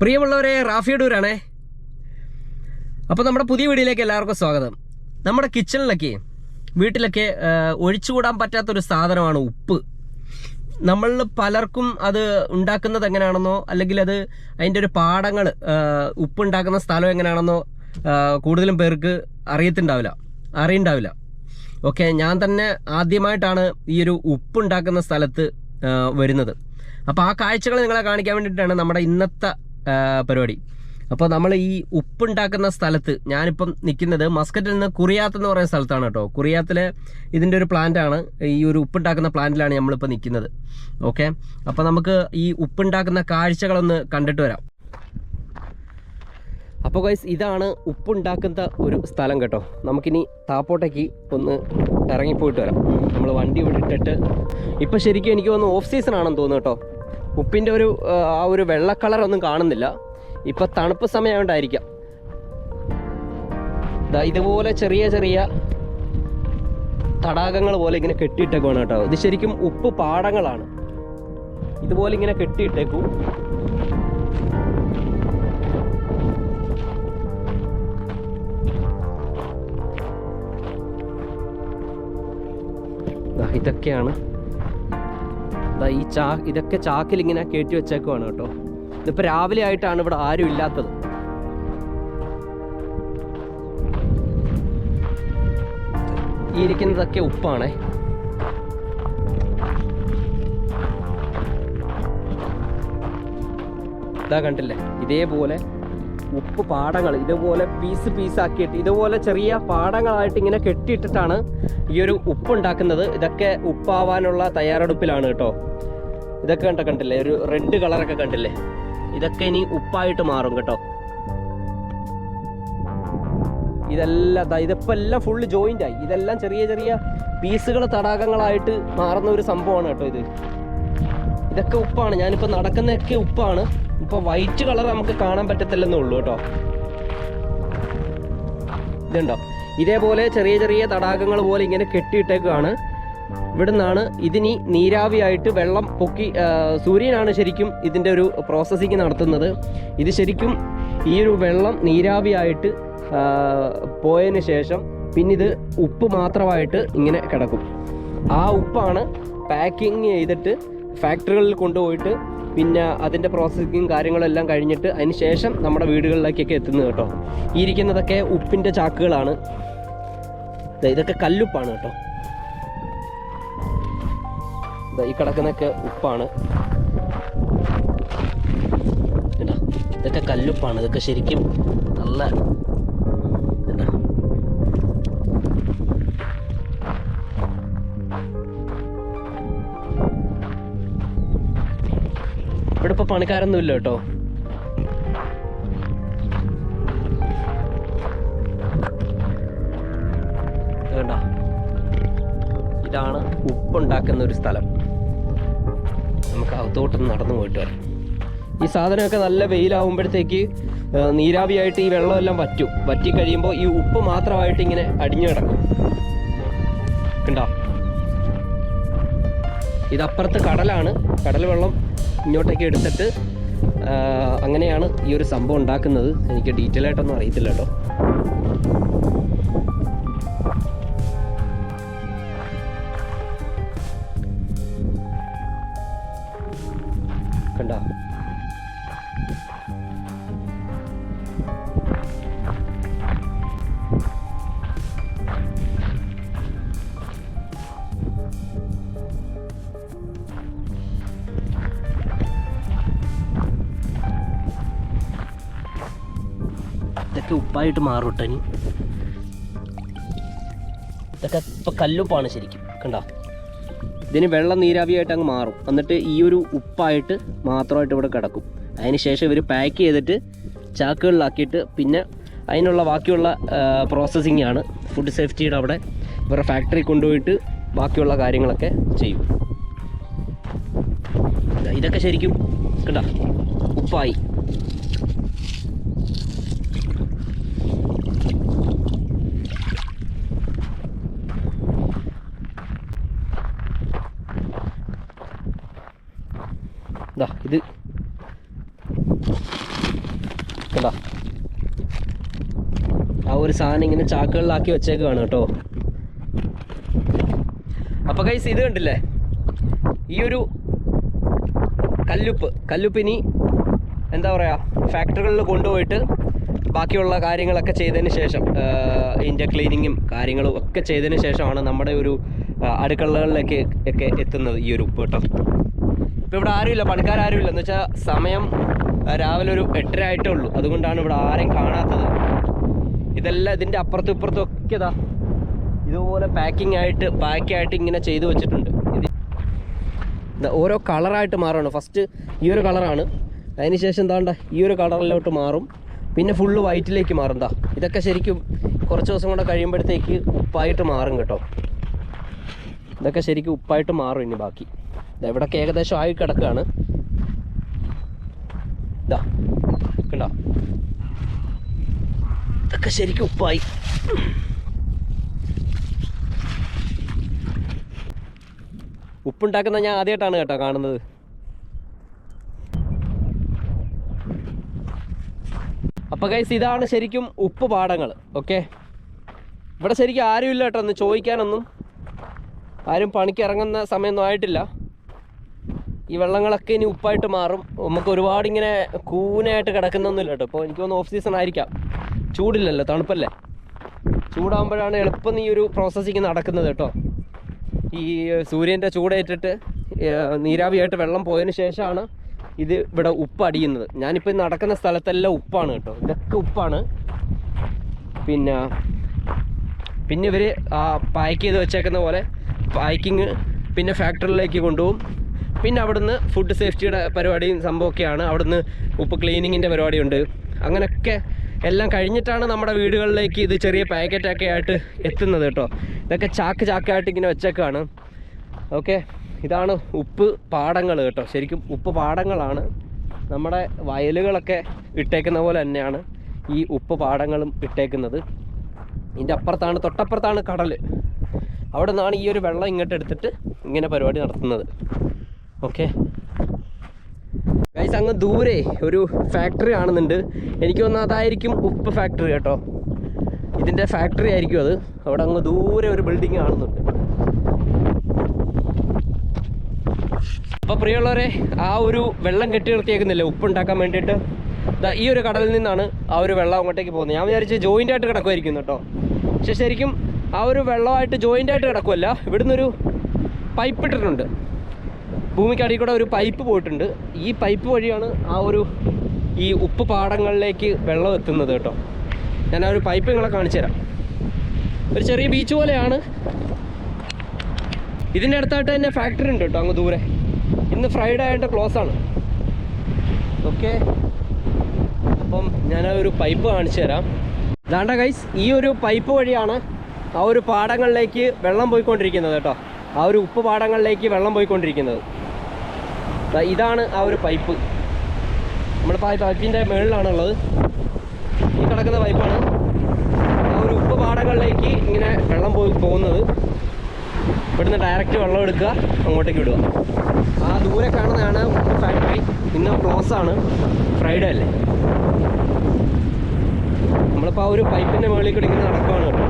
പ്രിയമുള്ളവരെ റാഫിയടൂരാണേ അപ്പോൾ നമ്മുടെ പുതിയ വീഡിയോയിലേക്ക് എല്ലാവർക്കും സ്വാഗതം. നമ്മുടെ കിച്ചണിലൊക്കെ വീട്ടിലൊക്കെ ഒഴിച്ചുകൂടാൻ പറ്റാത്തൊരു സാധനമാണ് ഉപ്പ്. നമ്മളിൽ പലർക്കും അത് ഉണ്ടാക്കുന്നത് എങ്ങനെയാണെന്നോ അല്ലെങ്കിൽ അത് അതിന്റെ ഒരു പാടങ്ങൾ ഉപ്പ് ഉണ്ടാക്കുന്ന സ്ഥലം എങ്ങനെയാണെന്നോ കൂടുതലും പേർക്ക് അറിയത്തുണ്ടാവില്ല. അറിയണ്ടാവില്ല. ഓക്കെ ഞാൻ തന്നെ ആദ്യമായിട്ടാണ് ഈ ഒരു ഉപ്പ് ഉണ്ടാക്കുന്ന സ്ഥലത്ത് വരുന്നത്. അപ്പോൾ ആ കാഴ്ചകൾ നിങ്ങളെ കാണിക്കാൻ വേണ്ടിയിട്ടാണ് നമ്മുടെ ഇന്നത്തെ പരിപാടി. അപ്പോൾ നമ്മൾ ഈ ഉപ്പുണ്ടാക്കുന്ന സ്ഥലത്ത് ഞാനിപ്പം നിൽക്കുന്നത് മസ്കറ്റിൽ നിന്ന് കുറിയാത്ത് എന്ന് പറയുന്ന സ്ഥലത്താണ് കേട്ടോ. കുറിയാത്തിലെ ഇതിന്റെ ഒരു പ്ലാന്റാണ് ഈ ഒരു ഉപ്പുണ്ടാക്കുന്ന പ്ലാന്റിലാണ് നമ്മളിപ്പോൾ നിൽക്കുന്നത് ഓക്കെ അപ്പോൾ നമുക്ക് ഈ ഉപ്പുണ്ടാക്കുന്ന കാഴ്ചകളൊന്ന് കണ്ടിട്ട് വരാം. അപ്പോൾ ഗൈസ് ഇതാണ് ഉപ്പുണ്ടാക്കുന്ന ഒരു സ്ഥലം കേട്ടോ. നമുക്കിനി താപ്പോട്ടേക്ക് ഒന്ന് ഇറങ്ങിപ്പോയിട്ട് വരാം. നമ്മൾ വണ്ടി ഇവിടെ ഇട്ടിട്ട്. ഇപ്പം ശരിക്കും എനിക്ക് തോന്നുന്നു ഓഫ് സീസൺ ആണെന്ന് തോന്നുന്നു കേട്ടോ. ഉപ്പിന്റെ ഒരു ആ, ഒരു വെള്ള കളറൊന്നും കാണുന്നില്ല. ഇപ്പൊ തണുപ്പ് സമയമായിട്ടായിരിക്കാം ഇതുപോലെ ചെറിയ ചെറിയ തടാകങ്ങൾ പോലെ ഇങ്ങനെ കെട്ടിയിട്ടേക്കുവാണ് കേട്ടോ. ഇത് ശരിക്കും ഉപ്പ് പാടങ്ങളാണ്. ഇതുപോലെ ഇങ്ങനെ കെട്ടിയിട്ടേക്കും. ഇതൊക്കെയാണ് ഈ ചാ ഇതൊക്കെ ചാക്കിൽ ഇങ്ങനെ കയറ്റി വെച്ചേക്കുവാണ് കേട്ടോ. ഇതിപ്പോൾ രാവിലെ ആയിട്ടാണ് ഇവിടെ ആരും ഇല്ലാത്തത്. ഇരിക്കുന്നതൊക്കെ ഉപ്പാണേ. ഇതാ കണ്ടില്ലേ? ഇതേപോലെ ഉപ്പ് പാടങ്ങൾ ഇതുപോലെ പീസ് പീസാക്കിയിട്ട് ഇതുപോലെ ചെറിയ പാടങ്ങളായിട്ട് ഇങ്ങനെ കെട്ടിയിട്ടിട്ടാണ് ഈ ഒരു ഉപ്പ് ഉണ്ടാക്കുന്നത് ഇതൊക്കെ ഉപ്പാവാനുള്ള തയ്യാറെടുപ്പിലാണ് കേട്ടോ. ഇതൊക്കെ കണ്ട കണ്ടില്ലേ? ഒരു റെഡ് കളറൊക്കെ കണ്ടില്ലേ? ഇതൊക്കെ ഇനി ഉപ്പായിട്ട് മാറും കേട്ടോ. ഇതെല്ലാം ദാ ഇതിപ്പോ എല്ലാം ഫുള്ള് ജോയിന്റ് ആയി. ഇതെല്ലാം ചെറിയ ചെറിയ പീസുകൾ തടാകങ്ങളായിട്ട് മാറുന്ന ഒരു സംഭവമാണ് കേട്ടോ ഇത്. ഇതൊക്കെ ഉപ്പാണ്. ഞാനിപ്പോൾ നടക്കുന്നതൊക്കെ ഉപ്പാണ്. ഇപ്പൊ വൈറ്റ് കളർ നമുക്ക് കാണാൻ പറ്റത്തില്ലെന്നേ ഉള്ളൂ കേട്ടോ. ഇതുണ്ടോ? ഇതേപോലെ ചെറിയ ചെറിയ തടാകങ്ങൾ പോലെ ഇങ്ങനെ കെട്ടിയിട്ടേക്കാണ്. ഇവിടെ നിന്നാണ് ഇതിനി നീരാവിയായിട്ട് വെള്ളം പൊക്കി സൂര്യനാണ് ശരിക്കും ഇതിന്റെ ഒരു പ്രോസസ്സിങ് നടത്തുന്നത്. ഇത് ശരിക്കും ഈ ഒരു വെള്ളം നീരാവിയായിട്ട് പോയതിന് ശേഷം പിന്നെ ഇത് ഉപ്പ് മാത്രമായിട്ട് ഇങ്ങനെ കിടക്കും. ആ ഉപ്പാണ് പാക്കിങ് ചെയ്തിട്ട് ഫാക്ടറികളിൽ കൊണ്ടുപോയിട്ട് പിന്നെ അതിന്റെ പ്രോസസ്സിങ്ങും കാര്യങ്ങളെല്ലാം കഴിഞ്ഞിട്ട് അതിന് ശേഷം നമ്മുടെ വീടുകളിലേക്കൊക്കെ എത്തുന്നത് കേട്ടോ. ഇരിക്കുന്നതൊക്കെ ഉപ്പിന്റെ ചാക്കുകളാണ്. ഇതൊക്കെ കല്ലുപ്പാണ് കേട്ടോ. ഈ കിടക്കുന്നൊക്കെ ഉപ്പാണ്. ഇതാ, ഇതൊക്കെ കല്ലുപ്പാണ് ഇതൊക്കെ ശരിക്കും നല്ല ഇവിടെ ഇപ്പൊ പണിക്കാരൊന്നും ഇല്ല കേട്ടോ. ഇത് ഇതാണ് ഉപ്പുണ്ടാക്കുന്ന ഒരു സ്ഥലം. നമുക്ക് അകത്തോട്ടൊന്ന് നടന്നു പോയിട്ട് വരാം. ഈ സാധനമൊക്കെ നല്ല വെയിലാവുമ്പോഴത്തേക്ക് നീരാവിയായിട്ട് ഈ വെള്ളമെല്ലാം വറ്റും. വറ്റി കഴിയുമ്പോൾ ഈ ഉപ്പ് മാത്രമായിട്ട് ഇങ്ങനെ അടിഞ്ഞു കിടക്കും. കണ്ടോ? ഇതപ്പുറത്ത് കടലാണ്. കടൽ വെള്ളം ഇങ്ങോട്ടേക്ക് എടുത്തിട്ട് അങ്ങനെയാണ് ഈ ഒരു സംഭവം ഉണ്ടാക്കുന്നത്. എനിക്ക് ഡീറ്റെയിൽ ആയിട്ടൊന്നും അറിയത്തില്ല കേട്ടോ. കണ്ടോ? ഇതൊക്കെ ഉപ്പായിട്ട് മാറും കേട്ടോ ഇനി. ഇതൊക്കെ ഇപ്പം കല്ലുപ്പാണ് ശരിക്കും കണ്ട? ഇതിന് വെള്ളം നീരാവിയായിട്ട് അങ്ങ് മാറും. എന്നിട്ട് ഈ ഒരു ഉപ്പായിട്ട് മാത്രമായിട്ട് ഇവിടെ കിടക്കും. അതിന് ശേഷം ഇവർ പാക്ക് ചെയ്തിട്ട് ചാക്കുകളിലാക്കിയിട്ട് പിന്നെ അതിനുള്ള ബാക്കിയുള്ള പ്രോസസ്സിംഗ് ആണ് ഫുഡ് സേഫ്റ്റിയുടെ അവിടെ ഇവരുടെ ഫാക്ടറി കൊണ്ടുപോയിട്ട് ബാക്കിയുള്ള കാര്യങ്ങളൊക്കെ ചെയ്യും. ഇതൊക്കെ ശരിക്കും കണ്ടോ? ഉപ്പായി ദാ ഇത് ദാ. ആ ഒരു സാധനം ഇങ്ങനെ ചാക്കുകളിലാക്കി വെച്ചേക്കാണ് കേട്ടോ. അപ്പൊ കൈസ് ഇത് കണ്ടില്ലേ? ഈ ഒരു കല്ലുപ്പ്. കല്ലുപ്പിനി എന്താ പറയുക ഫാക്ടറികളിൽ കൊണ്ടുപോയിട്ട് ബാക്കിയുള്ള കാര്യങ്ങളൊക്കെ ചെയ്തതിന് ശേഷം ഇതിന്റെ ക്ലീനിങ്ങും കാര്യങ്ങളും ഒക്കെ ചെയ്തതിന് ശേഷമാണ് നമ്മുടെ ഒരു അടുക്കളകളിലേക്ക് ഒക്കെ എത്തുന്നത് ഈ ഒരു ഉപ്പ് കേട്ടോ. ഇപ്പോൾ ഇവിടെ ആരുമില്ല പണിക്കാരും എന്ന് വെച്ചാൽ സമയം രാവിലെ ഒരു എട്ടര ആയിട്ടേ ഉള്ളൂ. അതുകൊണ്ടാണ് ഇവിടെ ആരെയും കാണാത്തത്. ഇതെല്ലാം ഇതിന്റെ അപ്പുറത്തും ഇപ്പുറത്തും ഒക്കെ ഇതാ. ഇതുപോലെ പാക്കിംഗ് ആയിട്ട് പാക്ക് ആയിട്ട് ഇങ്ങനെ ചെയ്തു വെച്ചിട്ടുണ്ട്. ഇത് ഓരോ കളറായിട്ട് മാറുകയാണ് ഫസ്റ്റ് ഈ ഒരു കളറാണ് അതിനുശേഷം എന്താണ്ട ഈ ഒരു കളറിലോട്ട് മാറും. പിന്നെ ഫുള്ള് വൈറ്റിലേക്ക് മാറും ദാ. ഇതൊക്കെ ശരിക്കും കുറച്ച് ദിവസം കൂടെ കഴിയുമ്പോഴത്തേക്ക് ഉപ്പായിട്ട് മാറും കേട്ടോ. ഇതൊക്കെ ശരിക്കും ഉപ്പായിട്ട് മാറും ഇനി ബാക്കി. ഇതെവിടൊക്കെ ഏകദേശം ആയി കിടക്കുകയാണ്. ഇതാ കണ്ടോ? ഇതൊക്കെ ശരിക്കും ഉപ്പായി. ഉപ്പുണ്ടാക്കുന്ന ഞാൻ ആദ്യമായിട്ടാണ് കേട്ടോ കാണുന്നത്. അപ്പോൾ കൈസ് ഇതാണ് ശരിക്കും ഉപ്പ് പാടങ്ങൾ ഓക്കെ ഇവിടെ ശരിക്കും ആരും ഇല്ല കേട്ടോ ഒന്ന് ചോദിക്കാനൊന്നും. ആരും പണിക്ക് ഇറങ്ങുന്ന സമയമൊന്നും ആയിട്ടില്ല. ഈ വെള്ളങ്ങളൊക്കെ ഇനി ഉപ്പായിട്ട് മാറും. നമുക്ക് ഒരുപാട് ഇങ്ങനെ കൂനായിട്ട് കിടക്കുന്നൊന്നുമില്ല കേട്ടോ. ഇപ്പോൾ എനിക്ക് തോന്നുന്നു ഓഫ് സീസൺ ആയിരിക്കാം. ചൂടില്ലല്ലോ തണുപ്പല്ലേ? ചൂടാകുമ്പോഴാണ് എളുപ്പം ഈ ഒരു പ്രോസസ്സിങ് നടക്കുന്നത് കേട്ടോ. ഈ സൂര്യന്റെ ചൂടേറ്റിട്ട് നീരാവിയായിട്ട് വെള്ളം പോയതിന് ശേഷമാണ് ഇത് ഇവിടെ ഉപ്പ് അടിയുന്നത്. ഞാനിപ്പോൾ നടക്കുന്ന സ്ഥലത്തെല്ലാം ഉപ്പാണ് കേട്ടോ. ഇതൊക്കെ ഉപ്പാണ്. പിന്നെ പിന്നെ ഇവർ ആ പാക്ക് ചെയ്ത് വെച്ചേക്കുന്ന പോലെ പാക്കിങ് പിന്നെ ഫാക്ടറിയിലേക്ക് കൊണ്ടുപോകും. പിന്നെ അവിടുന്ന് ഫുഡ് സേഫ്റ്റിയുടെ പരിപാടിയും സംഭവമൊക്കെയാണ്. അവിടുന്ന് ഉപ്പ് ക്ലീനിങ്ങിന്റെ പരിപാടിയുണ്ട്. അങ്ങനെയൊക്കെ എല്ലാം കഴിഞ്ഞിട്ടാണ് നമ്മുടെ വീടുകളിലേക്ക് ഇത് ചെറിയ പാക്കറ്റൊക്കെ ആയിട്ട് എത്തുന്നത് കേട്ടോ. ഇതൊക്കെ ചാക്ക് ചാക്കായിട്ട് ഇങ്ങനെ വെച്ചേക്കാണ്. ഓക്കെ ഇതാണ് ഉപ്പ് പാടങ്ങൾ കേട്ടോ. ശരിക്കും ഉപ്പ് പാടങ്ങളാണ്. നമ്മുടെ വയലുകളൊക്കെ ഇട്ടേക്കുന്ന പോലെ തന്നെയാണ് ഈ ഉപ്പ് പാടങ്ങളും ഇട്ടേക്കുന്നത്. ഇതിന്റെ അപ്പുറത്താണ് തൊട്ടപ്പുറത്താണ് കടൽ അവിടെ നിന്നാണ് ഈ ഒരു വെള്ളം ഇങ്ങോട്ട് എടുത്തിട്ട് ഇങ്ങനെ പരിപാടി നടത്തുന്നത്. ഓക്കെ ഗൈസ് അങ്ങ് ദൂരെ ഒരു ഫാക്ടറി കാണുന്നുണ്ട്. എനിക്ക് തോന്നുന്നു അതായിരിക്കും ഉപ്പ് ഫാക്ടറി കേട്ടോ. ഇതിന്റെ ഫാക്ടറി ആയിരിക്കും അത്. അവിടെ അങ്ങ് ദൂരെ ഒരു ബിൽഡിംഗ് കാണുന്നുണ്ട്. അപ്പോൾ പ്രിയമുള്ളവരെ ആ ഒരു വെള്ളം കെട്ടി നിർത്തിയേക്കുന്നില്ലേ? ഉപ്പുണ്ടാക്കാൻ വേണ്ടിയിട്ട്. ഈ ഒരു കടലിൽ നിന്നാണ് ആ ഒരു വെള്ളം അങ്ങോട്ടേക്ക് പോകുന്നത്. ഞാൻ വിചാരിച്ച് ജോയിന്റ് ആയിട്ട് കിടക്കുമായിരിക്കും കേട്ടോ. പക്ഷെ ശരിക്കും ആ ഒരു വെള്ളമായിട്ട് ജോയിന്റ് ആയിട്ട് കിടക്കുമല്ല ഇവിടുന്നൊരു പൈപ്പ് ഇട്ടിട്ടുണ്ട്. ഭൂമിക്കടിയിൽ കൂടെ ഒരു പൈപ്പ് പോയിട്ടുണ്ട്. ഈ പൈപ്പ് വഴിയാണ് ആ ഒരു ഈ ഉപ്പ് പാടങ്ങളിലേക്ക് വെള്ളം എത്തുന്നത് കേട്ടോ. ഞാൻ ആ ഒരു പൈപ്പ് നിങ്ങളെ കാണിച്ചു തരാം. ഒരു ചെറിയ ബീച്ച് പോലെയാണ്. ഇതിന്റെ അടുത്തായിട്ട് തന്നെ ഫാക്ടറി ഉണ്ട് കേട്ടോ അങ്ങ് ദൂരെ. ഇന്ന് ഫ്രൈഡേ ആയിട്ട് ക്ലോസ് ആണ്. ഓക്കെ അപ്പം ഞാൻ ഒരു പൈപ്പ് കാണിച്ചു തരാം. ദാണ്ട ഗൈസ് ഈ ഒരു പൈപ്പ് വഴിയാണ് ആ ഒരു പാടങ്ങളിലേക്ക് വെള്ളം പോയിക്കൊണ്ടിരിക്കുന്നത് കേട്ടോ. ആ ഒരു ഉപ്പ് പാടങ്ങളിലേക്ക് വെള്ളം പോയിക്കൊണ്ടിരിക്കുന്നത്. ഇതാണ് ആ ഒരു പൈപ്പ്. നമ്മളിപ്പോൾ ആ പൈപ്പിന്റെ മുകളിലാണുള്ളത് ഈ കിടക്കുന്ന പൈപ്പാണ്. ആ ഒരു ഉപ്പ് പാടങ്ങളിലേക്ക് ഇങ്ങനെ വെള്ളം പോയി പോകുന്നത്. ഇവിടുന്ന് ഡയറക്റ്റ് വെള്ളം എടുക്കുക അങ്ങോട്ടേക്ക് വിടുക. ആ ദൂരെ കാണുന്നതാണ് ഫാക്ടറി ഇന്ന് ക്ലോസ് ആണ്. ഫ്രൈഡേ അല്ലേ? നമ്മളിപ്പോൾ ആ ഒരു പൈപ്പിന്റെ മുകളിൽ കൂടി ഇങ്ങനെ നടക്കുകയാണ് കേട്ടോ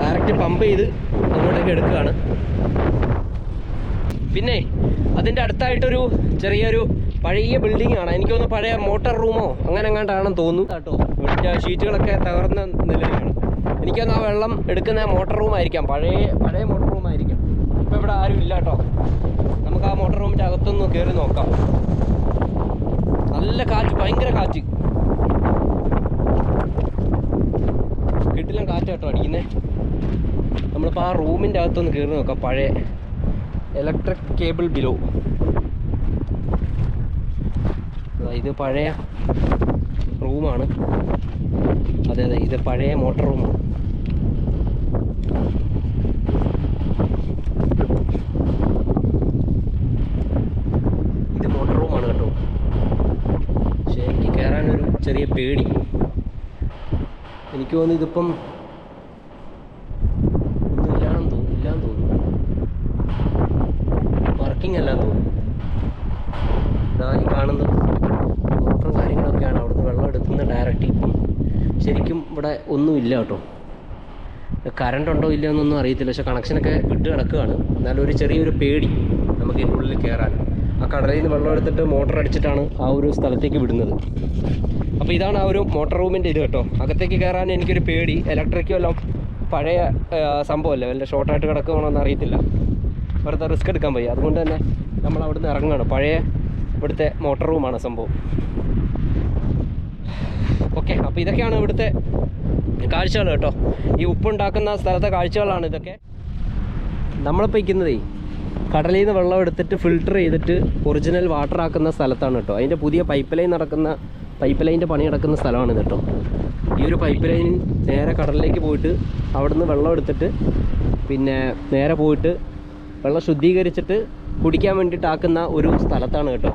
ഡയറക്റ്റ് പമ്പ് ചെയ്ത് അങ്ങോട്ടേക്ക് എടുക്കുകയാണ്. പിന്നെ അതിന്റെ അടുത്തായിട്ടൊരു ചെറിയൊരു പഴയ ബിൽഡിംഗ് ആണ്. എനിക്ക് തോന്നുന്നു പഴയ മോട്ടോർ റൂമോ അങ്ങനെ എങ്ങാണ്ടാണെന്ന് തോന്നുന്നു. കേട്ടോ. ഇവിടുത്തെ ഷീറ്റുകളൊക്കെ തകർന്ന നിലയിലാണ്. എനിക്കൊന്ന് ആ വെള്ളം എടുക്കുന്ന മോട്ടോർ റൂം ആയിരിക്കാം. പഴയ പഴയ മോട്ടോർ റൂം ആയിരിക്കാം. ഇപ്പം ഇവിടെ ആരും ഇല്ല കേട്ടോ. നമുക്ക് ആ മോട്ടോർ റൂമിന്റെ അകത്തൊന്ന് കയറി നോക്കാം. നല്ല കാറ്റ് ഭയങ്കര കാറ്റ്. കിട്ടില്ല കാറ്റ് കേട്ടോ അടിക്കുന്നേ. നമ്മളിപ്പോൾ ആ റൂമിന്റെ അകത്തൊന്ന് കയറി നോക്കാം പഴയ ഇലക്ട്രിക് കേബിൾ ബിലോ ഇത് പഴയ റൂമാണ്. അതെ അതെ ഇത് പഴയ മോട്ടർ റൂമാണ്. ഇത് മോട്ടർ റൂമാണ് കേട്ടോ. പക്ഷേ എനിക്ക് കയറാനൊരു ചെറിയ പേടി. എനിക്ക് തോന്നുന്നു ഇതിപ്പം ഒന്നും ഇല്ലാന്ന് തോന്നുന്നു ഇല്ലാന്ന് തോന്നുന്നു വർക്കിംഗ് അല്ല തോന്നുന്നു. ഇതാ ഈ കാണുന്നത്. മോട്ടറും കാര്യങ്ങളൊക്കെയാണ്. അവിടുന്ന് വെള്ളം എടുക്കുന്ന ഡയറക്റ്റ് ഇപ്പം ശരിക്കും ഇവിടെ ഒന്നുമില്ല കേട്ടോ. കറണ്ട് ഉണ്ടോ ഇല്ലയോ എന്നൊന്നും അറിയത്തില്ല. പക്ഷെ കണക്ഷനൊക്കെ വിട്ട് കിടക്കുകയാണ്. എന്നാലും ഒരു ചെറിയൊരു പേടി നമുക്ക് ഇതിന്റെ ഉള്ളിൽ കയറാൻ ആ കടലിൽ നിന്ന് വെള്ളം എടുത്തിട്ട് മോട്ടർ അടിച്ചിട്ടാണ് ആ ഒരു സ്ഥലത്തേക്ക് വിടുന്നത്. അപ്പോൾ ഇതാണ് ആ ഒരു മോട്ടർ റൂമിന്റെ ഇത് കേട്ടോ. അകത്തേക്ക് കയറാൻ എനിക്കൊരു പേടി. ഇലക്ട്രിക്കും എല്ലാം പഴയ സംഭവമല്ലേ? വല്ല ഷോർട്ടായിട്ട് കിടക്കുകയാണോന്ന് അറിയത്തില്ല വെറുതെ റിസ്ക് എടുക്കാൻ വയ്യ. അതുകൊണ്ട് തന്നെ നമ്മൾ അവിടുന്ന് ഇറങ്ങുകയാണ്. പഴയ ഇവിടുത്തെ മോട്ടർ റൂമാണ് സംഭവം. ഓക്കെ അപ്പോൾ ഇതൊക്കെയാണ് ഇവിടുത്തെ കാഴ്ചകൾ കേട്ടോ. ഈ ഉപ്പുണ്ടാക്കുന്ന സ്ഥലത്തെ കാഴ്ചകളാണ് ഇതൊക്കെ. നമ്മളിപ്പോൾ ഇരിക്കുന്നതേ കടലിൽ നിന്ന് വെള്ളം എടുത്തിട്ട് ഫിൽട്ടർ ചെയ്തിട്ട് ഒറിജിനൽ വാട്ടർ ആക്കുന്ന സ്ഥലത്താണ് കേട്ടോ. അതിന്റെ പുതിയ പൈപ്പ് ലൈൻ നടക്കുന്ന പൈപ്പ് ലൈനിന്റെ പണി നടക്കുന്ന സ്ഥലമാണ് കേട്ടോ. ഈ ഒരു പൈപ്പ് ലൈൻ നേരെ കടലിലേക്ക് പോയിട്ട് അവിടുന്ന് വെള്ളം എടുത്തിട്ട് പിന്നെ നേരെ പോയിട്ട് വെള്ളം ശുദ്ധീകരിച്ചിട്ട് കുടിക്കാൻ വേണ്ടിയിട്ട് ആക്കുന്ന ഒരു സ്ഥലത്താണ് കേട്ടോ.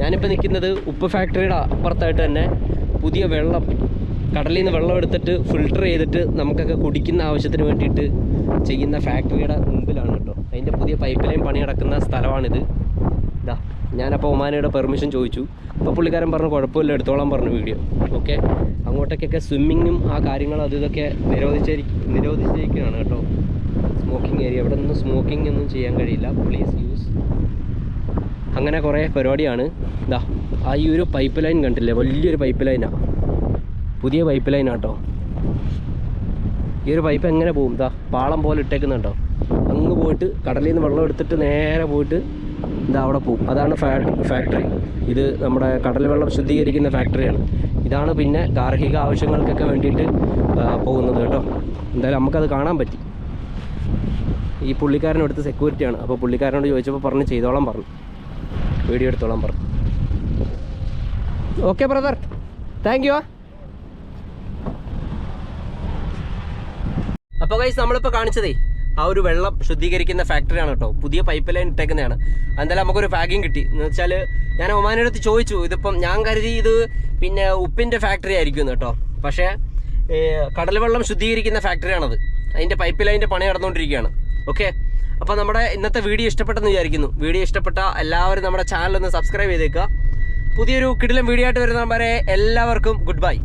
ഞാനിപ്പോൾ നിൽക്കുന്നത് ഉപ്പ് ഫാക്ടറിയുടെ അപ്പുറത്തായിട്ട് തന്നെ പുതിയ വെള്ളം കടലിൽ നിന്ന് വെള്ളം എടുത്തിട്ട് ഫിൽട്ടർ ചെയ്തിട്ട് നമുക്കൊക്കെ കുടിക്കുന്ന ആവശ്യത്തിന് വേണ്ടിയിട്ട് ചെയ്യുന്ന ഫാക്ടറിയുടെ മുമ്പിലാണ് കേട്ടോ. അതിന്റെ പുതിയ പൈപ്പ് ലൈൻ പണി നടക്കുന്ന സ്ഥലമാണിത്. ഇതാ ഞാനപ്പോൾ ഒമാനയുടെ പെർമിഷൻ ചോദിച്ചു. അപ്പോൾ പുള്ളിക്കാരൻ പറഞ്ഞു കുഴപ്പമില്ല എടുത്തോളാൻ പറഞ്ഞു വീഡിയോ ഓക്കെ അങ്ങോട്ടേക്കൊക്കെ സ്വിമ്മിങ്ങും ആ കാര്യങ്ങളും അത് ഇതൊക്കെ നിരോധിച്ചിരി നിരോധിച്ചിരിക്കുകയാണ് കേട്ടോ. Smoking area. അവിടെ നിന്ന് സ്മോക്കിംഗ് ഒന്നും ചെയ്യാൻ കഴിയില്ല. പ്ലീസ് യൂസ് അങ്ങനെ കുറേ പരിപാടിയാണ്. ഇതാ ആ ഈ ഒരു പൈപ്പ് ലൈൻ കണ്ടില്ലേ? വലിയൊരു പൈപ്പ് ലൈനാണ് പുതിയ പൈപ്പ് ലൈനാട്ടോ ഈ ഒരു പൈപ്പ് എങ്ങനെ പോകും ഇതാ പാളം പോലെ ഇട്ടേക്കുന്നുണ്ടോ? അങ്ങ് പോയിട്ട് കടലിൽ നിന്ന് വെള്ളം എടുത്തിട്ട് നേരെ പോയിട്ട് ഇതാ അവിടെ പോകും അതാണ് ഫാക്ടറി ഇത് നമ്മുടെ കടൽ വെള്ളം ശുദ്ധീകരിക്കുന്ന ഫാക്ടറിയാണ് ഇതാണ് പിന്നെ ഗാർഹിക ആവശ്യങ്ങൾക്കൊക്കെ വേണ്ടിയിട്ട് പോകുന്നത് കേട്ടോ. എന്തായാലും നമുക്കത് കാണാൻ പറ്റി. ഈ പുള്ളിക്കാരൻ എടുത്ത് സെക്യൂരിറ്റിയാണ് അപ്പോൾ പുള്ളിക്കാരനോട് ചോദിച്ചപ്പോൾ പറഞ്ഞ് ചെയ്തോളാം പറഞ്ഞു. വീഡിയോ എടുത്തോളാം പറഞ്ഞു. ഓക്കെ ബ്രദർ താങ്ക് യു അപ്പോൾ കൈസ് നമ്മളിപ്പോൾ കാണിച്ചതേ ആ ഒരു വെള്ളം ശുദ്ധീകരിക്കുന്ന ഫാക്ടറിയാണ് കേട്ടോ. പുതിയ പൈപ്പ് ലൈൻ ഇട്ടേക്കുന്നതാണ്. എന്തായാലും നമുക്കൊരു ഫാഗിങ് കിട്ടി. എന്ന് വെച്ചാൽ ഞാൻ ഒമാനടുത്ത് ചോദിച്ചു ഇതിപ്പം ഞാൻ കരുതി ഇത് പിന്നെ ഉപ്പിന്റെ ഫാക്ടറി ആയിരിക്കും കേട്ടോ. പക്ഷേ കടൽ വെള്ളം ശുദ്ധീകരിക്കുന്ന ഫാക്ടറിയാണത് അതിന്റെ പൈപ്പ് ലൈനിന്റെ പണി നടന്നുകൊണ്ടിരിക്കുകയാണ്. ഓക്കെ? അപ്പോൾ നമ്മുടെ ഇന്നത്തെ വീഡിയോ ഇഷ്ടപ്പെട്ടെന്ന് വിചാരിക്കുന്നു. വീഡിയോ ഇഷ്ടപ്പെട്ട എല്ലാവരും നമ്മുടെ ചാനൽ ഒന്ന് സബ്സ്ക്രൈബ് ചെയ്തേക്കുക. പുതിയൊരു കിടിലം വീഡിയോ ആയിട്ട് വരുന്ന വരെ എല്ലാവർക്കും ഗുഡ് ബൈ.